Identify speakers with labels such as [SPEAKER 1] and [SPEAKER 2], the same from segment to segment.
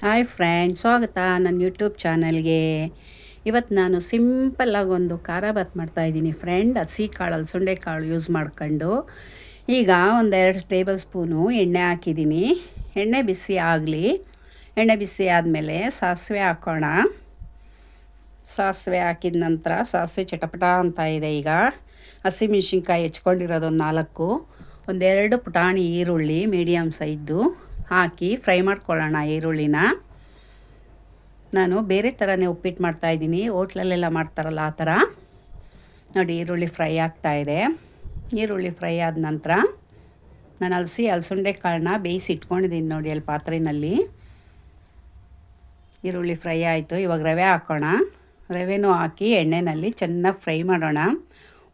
[SPEAKER 1] Hi friend ಸ್ವಾಗತ ನನ್ನ YouTube ಚಾನಲ್ಗೆ ಇವತ್ತು ನಾನು ಸಿಂಪಲ್ಲಾಗಿ ಒಂದು ಖಾರ ಬಾತ್ ಮಾಡ್ತಾಯಿದ್ದೀನಿ ಫ್ರೆಂಡ್ ಹಸಿ ಕಾಳಲ್ಲಿ ಸೊಂಡೆ ಕಾಳು ಯೂಸ್ ಮಾಡ್ಕೊಂಡು. ಈಗ ಒಂದೆರಡು ಟೇಬಲ್ ಸ್ಪೂನು ಎಣ್ಣೆ ಹಾಕಿದ್ದೀನಿ. ಎಣ್ಣೆ ಬಿಸಿ ಆಗಲಿ. ಎಣ್ಣೆ ಬಿಸಿ ಆದಮೇಲೆ ಸಾಸಿವೆ ಹಾಕೋಣ. ಸಾಸಿವೆ ಹಾಕಿದ ನಂತರ ಸಾಸಿವೆ ಚಟಪಟ ಅಂತ ಇದೆ ಈಗ. ಹಸಿಮೆಣ್ಸಿನ್ಕಾಯಿ ಹೆಚ್ಕೊಂಡಿರೋದು ಒಂದು ನಾಲ್ಕು. ಒಂದೆರಡು ಪುಟಾಣಿ ಈರುಳ್ಳಿ ಮೀಡಿಯಮ್ ಸೈಜ್ದು ಹಾಕಿ ಫ್ರೈ ಮಾಡ್ಕೊಳ್ಳೋಣ ಈರುಳ್ಳಿನ. ನಾನು ಬೇರೆ ಥರನೇ ಉಪ್ಪಿಟ್ಟು ಮಾಡ್ತಾಯಿದ್ದೀನಿ ಹೋಟ್ಲಲ್ಲೆಲ್ಲ ಮಾಡ್ತಾರಲ್ಲ ಆ ಥರ. ನೋಡಿ, ಈರುಳ್ಳಿ ಫ್ರೈ ಆಗ್ತಾಯಿದೆ ಈರುಳ್ಳಿ ಫ್ರೈ ಆದ ನಂತರ ನಾನು ಅಲಸಿ ಅಲಸುಂಡೆ ಕಾಳನ್ನ ಬೇಯಿಸಿ ಇಟ್ಕೊಂಡಿದ್ದೀನಿ ನೋಡಿ ಅಲ್ಲಿ ಪಾತ್ರೆಯಲ್ಲಿ ಈರುಳ್ಳಿ ಫ್ರೈ ಆಯಿತು. ಇವಾಗ ರವೆ ಹಾಕೋಣ. ರವೆನೂ ಹಾಕಿ ಎಣ್ಣೆಯಲ್ಲಿ ಚೆನ್ನಾಗಿ ಫ್ರೈ ಮಾಡೋಣ.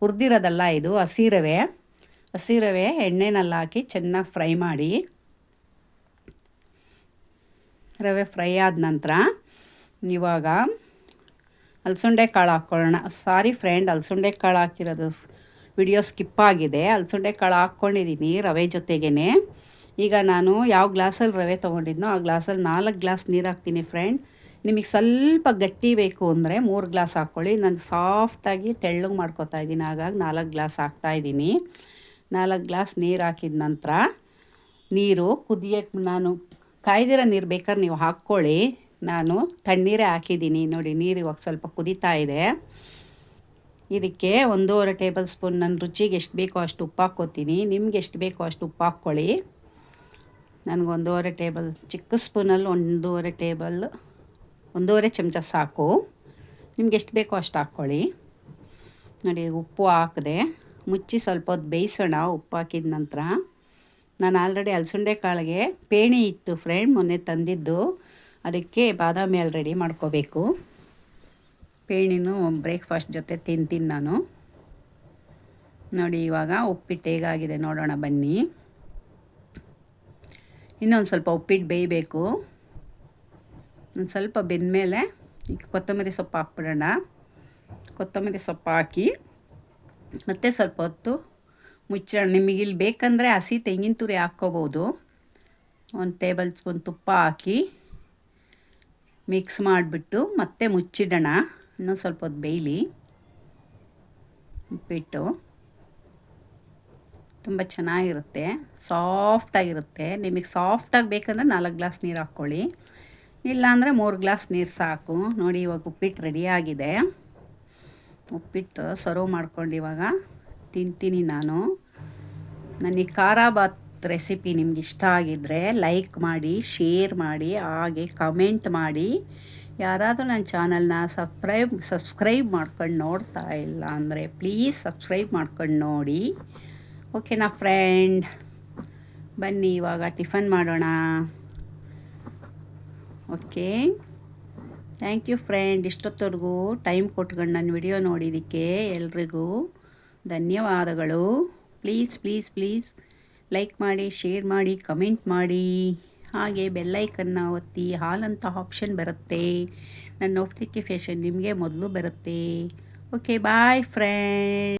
[SPEAKER 1] ಹುರಿದಿರೋದಲ್ಲ ಇದು ಹಸಿ ರವೆ. ಹಸಿ ರವೆ ಎಣ್ಣೆನಲ್ಲಿ ಹಾಕಿ ಚೆನ್ನಾಗಿ ಫ್ರೈ ಮಾಡಿ ರವೆ ಫ್ರೈ ಆದ ನಂತರ ಇವಾಗ ಅಲಸಂಡೆ ಕಾಳು ಹಾಕ್ಕೊಳ್ಳೋಣ. ಸಾರಿ ಫ್ರೆಂಡ್, ಅಲಸಂಡೆ ಕಾಳು ಹಾಕಿರೋದು ವಿಡಿಯೋ ಸ್ಕಿಪ್ ಆಗಿದೆ. ಅಲಸಂಡೆ ಕಾಳು ಹಾಕ್ಕೊಂಡಿದ್ದೀನಿ ರವೆ ಜೊತೆಗೇ ಈಗ ನಾನು ಯಾವ ಗ್ಲಾಸಲ್ಲಿ ರವೆ ತೊಗೊಂಡಿದ್ನೋ ಆ ಗ್ಲಾಸಲ್ಲಿ ನಾಲ್ಕು ಗ್ಲಾಸ್ ನೀರು ಹಾಕ್ತೀನಿ ಫ್ರೆಂಡ್. ನಿಮಗೆ ಸ್ವಲ್ಪ ಗಟ್ಟಿ ಬೇಕು ಅಂದರೆ ಮೂರು ಗ್ಲಾಸ್ ಹಾಕ್ಕೊಳ್ಳಿ. ನಾನು ಸಾಫ್ಟಾಗಿ ತೆಳ್ಳಗೆ ಮಾಡ್ಕೊತಾ ಇದ್ದೀನಿ. ಹಾಗಾಗಿ ನಾಲ್ಕು ಗ್ಲಾಸ್ ಹಾಕ್ತಾಯಿದ್ದೀನಿ ನಾಲ್ಕು ಗ್ಲಾಸ್ ನೀರು ಹಾಕಿದ ನಂತರ ನೀರು ಕುದಿಯೋಕ್ಕೆ ನಾನು ಕಾಯ್ದಿರೋ ನೀರು ಬೇಕಾದ್ರೆ ನೀವು ಹಾಕ್ಕೊಳ್ಳಿ. ನಾನು ತಣ್ಣೀರೇ ಹಾಕಿದ್ದೀನಿ. ನೋಡಿ, ನೀರು ಇವಾಗ ಸ್ವಲ್ಪ ಕುದೀತಾ ಇದೆ. ಇದಕ್ಕೆ ಒಂದೂವರೆ ಟೇಬಲ್ ಸ್ಪೂನ್ ನನ್ನ ರುಚಿಗೆ ಎಷ್ಟು ಬೇಕೋ ಅಷ್ಟು ಉಪ್ಪು ಹಾಕ್ಕೋತೀನಿ. ನಿಮ್ಗೆ ಎಷ್ಟು ಬೇಕೋ ಅಷ್ಟು ಉಪ್ಪು ಹಾಕ್ಕೊಳ್ಳಿ. ನನಗೆ ಒಂದೂವರೆ ಟೇಬಲ್, ಚಿಕ್ಕ ಸ್ಪೂನಲ್ಲಿ ಒಂದೂವರೆ ಟೇಬಲ್, ಒಂದೂವರೆ ಚಮಚ ಸಾಕು. ನಿಮ್ಗೆ ಎಷ್ಟು ಬೇಕೋ ಅಷ್ಟು ಹಾಕ್ಕೊಳ್ಳಿ. ನೋಡಿ, ಉಪ್ಪು ಹಾಕಿದೆ ಮುಚ್ಚಿ ಸ್ವಲ್ಪ ಹೊತ್ತು ಬೇಯಿಸೋಣ. ಉಪ್ಪು ಹಾಕಿದ ನಂತರ ನಾನು ಆಲ್ರೆಡಿ ಅಲಸಂಡೆ ಕಾಳಿಗೆ ಪೇಣಿ ಇತ್ತು ಫ್ರೆಂಡ್ ಮೊನ್ನೆ ತಂದಿದ್ದು. ಅದಕ್ಕೆ ಬಾದಾಮಿ ಆಲ್ರೆಡಿ ರೆಡಿ ಮಾಡ್ಕೋಬೇಕು. ಪೇಣಿನೂ ಬ್ರೇಕ್ಫಾಸ್ಟ್ ಜೊತೆ ತಿಂತೀನಿ ನಾನು. ನೋಡಿ, ಇವಾಗ ಉಪ್ಪಿಟ್ಟು ಹೇಗಾಗಿದೆ ನೋಡೋಣ ಬನ್ನಿ. ಇನ್ನೊಂದು ಸ್ವಲ್ಪ ಉಪ್ಪಿಟ್ಟು ಬೇಯಬೇಕು. ಒಂದು ಸ್ವಲ್ಪ ಬೆಂದಮೇಲೆ ಕೊತ್ತಂಬರಿ ಸೊಪ್ಪು ಹಾಕ್ಬಿಡೋಣ. ಕೊತ್ತಂಬರಿ ಸೊಪ್ಪು ಹಾಕಿ ಮತ್ತು ಸ್ವಲ್ಪ ಹೊತ್ತು ಮುಚ್ಚೋಣ ನಿಮಗೆ ಇಲ್ಲಿ ಬೇಕಂದರೆ ಹಸಿ ತೆಂಗಿನ ತುರಿ ಹಾಕ್ಕೋಬೋದು. ಒಂದು ಟೇಬಲ್ ಸ್ಪೂನ್ ತುಪ್ಪ ಹಾಕಿ ಮಿಕ್ಸ್ ಮಾಡಿಬಿಟ್ಟು ಮತ್ತೆ ಮುಚ್ಚಿಡೋಣ. ಇನ್ನೊಂದು ಸ್ವಲ್ಪ ಹೊತ್ತು ಬೇಯಲಿ. ಉಪ್ಪಿಟ್ಟು. ತುಂಬ ಚೆನ್ನಾಗಿರುತ್ತೆ. ಸಾಫ್ಟಾಗಿರುತ್ತೆ ನಿಮಗೆ ಸಾಫ್ಟಾಗಿ ಬೇಕಂದರೆ ನಾಲ್ಕು ಗ್ಲಾಸ್ ನೀರು ಹಾಕ್ಕೊಳ್ಳಿ. ಇಲ್ಲಾಂದರೆ ಮೂರು ಗ್ಲಾಸ್ ನೀರು ಸಾಕು. ನೋಡಿ, ಇವಾಗ ಉಪ್ಪಿಟ್ಟು ರೆಡಿಯಾಗಿದೆ ಉಪ್ಪಿಟ್ಟು ಸರ್ವ್ ಮಾಡ್ಕೊಂಡು ಇವಾಗ ತಿಂತೀನಿ ನಾನು. ನನಗೆ ಖಾರ ಬಾತ್ ರೆಸಿಪಿ ನಿಮ್ಗೆ ಇಷ್ಟ ಆಗಿದ್ದರೆ ಲೈಕ್ ಮಾಡಿ ಶೇರ್ ಮಾಡಿ, ಹಾಗೆ ಕಮೆಂಟ್ ಮಾಡಿ. ಯಾರಾದರೂ ನನ್ನ ಚಾನಲ್ನ ಸಬ್ಸ್ಕ್ರೈಬ್ ಸಬ್ಸ್ಕ್ರೈಬ್ ಮಾಡ್ಕೊಂಡು ನೋಡ್ತಾ ಇಲ್ಲ ಅಂದರೆ ಪ್ಲೀಸ್ ಸಬ್ಸ್ಕ್ರೈಬ್ ಮಾಡ್ಕೊಂಡು ನೋಡಿ. ಓಕೆನಾ ಫ್ರೆಂಡ್ ಬನ್ನಿ ಇವಾಗ ಟಿಫನ್ ಮಾಡೋಣ. ಓಕೆ ಥ್ಯಾಂಕ್ ಯು ಫ್ರೆಂಡ್ ಇಷ್ಟೊತ್ತವರೆಗೂ ಟೈಮ್ ಕೊಟ್ಕೊಂಡು ನನ್ನ ವಿಡಿಯೋ ನೋಡಿದ್ದಕ್ಕೆ ಎಲ್ರಿಗೂ ಧನ್ಯವಾದಗಳು. ಪ್ಲೀಸ್ ಪ್ಲೀಸ್ ಪ್ಲೀಸ್ ಲೈಕ್ ಮಾಡಿ ಶೇರ್ ಮಾಡಿ ಕಮೆಂಟ್ ಮಾಡಿ. ಹಾಗೆ ಬೆಲ್ಲೈಕನ್ನ ಒತ್ತಿ ಹಾಲಂತ ಆಪ್ಷನ್ ಬರುತ್ತೆ. ನನ್ನ ನೋಟಿಫಿಕೇಷನ್ ನಿಮಗೆ ಮೊದಲು ಬರುತ್ತೆ. Okay boy friend